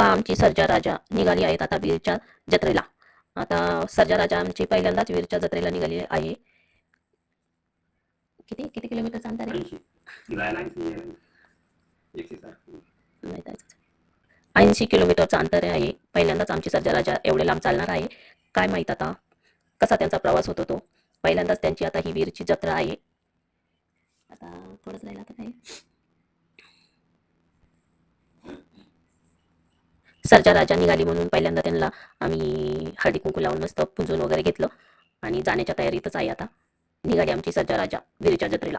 आमची सर्जा राजा निघाली आहेत आता वीरच्या जत्रेला. आता सर्जा राजा आमची पहिल्यांदाच वीरच्या जत्रेला निघाली आहे. किती किती किलोमीटरचं अंतर आहे? ऐंशी. साठ माहीत आहे ऐंशी किलोमीटरचं अंतर आहे. पहिल्यांदाच आमची सर्जा राजा एवढे लांब चालणार आहे. काय माहीत आता कसा त्यांचा प्रवास होतो तो. पहिल्यांदाच त्यांची आता ही वीरची जत्रा आहे. आता थोडंच राहिलं आता काय? सरच्या राजा निघाली म्हणून पहिल्यांदा त्यांना आम्ही हळदी कुंकू लावून मस्त पुंजून वगैरे घेतलं. आणि जाण्याच्या तयारीतच आहे आता. निघाली आमची सर्जा राजा विरीच्या जत्रेला.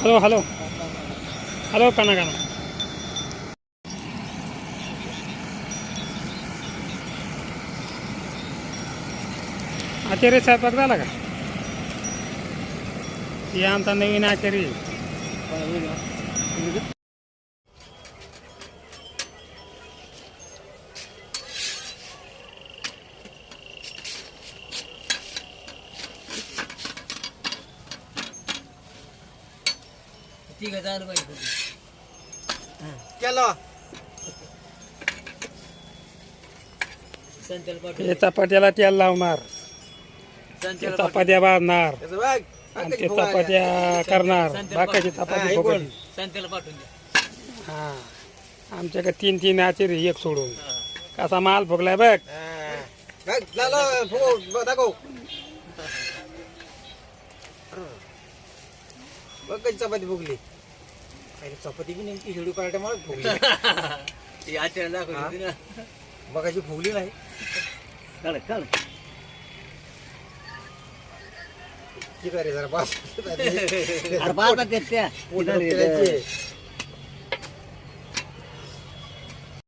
Hello hello. हॅलो काना काना. आचार्य स्वयंपाक झाला का? हे आमचा नवीन आचार्य केलं. हे चपात्याला तेल लावणार. ते चपात्या बांधणार. त्याचं बघ. आणि ते चपात्या करणार. बाकाची हा, चपाती हे हा. आमच्याकडे तीन तीन आचार्य एक सोडून. कसा माल फुगलाय बघ. हा. बघ, झालं, फुगव, बघ, दाखव. बघ कशी चपाती फुगली. अरे चपाती बी नेमकी हिडू पराठ्यामुळे फुगली हा? मगाशी फुगली नाही ठीक आहे रे जरा पास पोट फिरायची.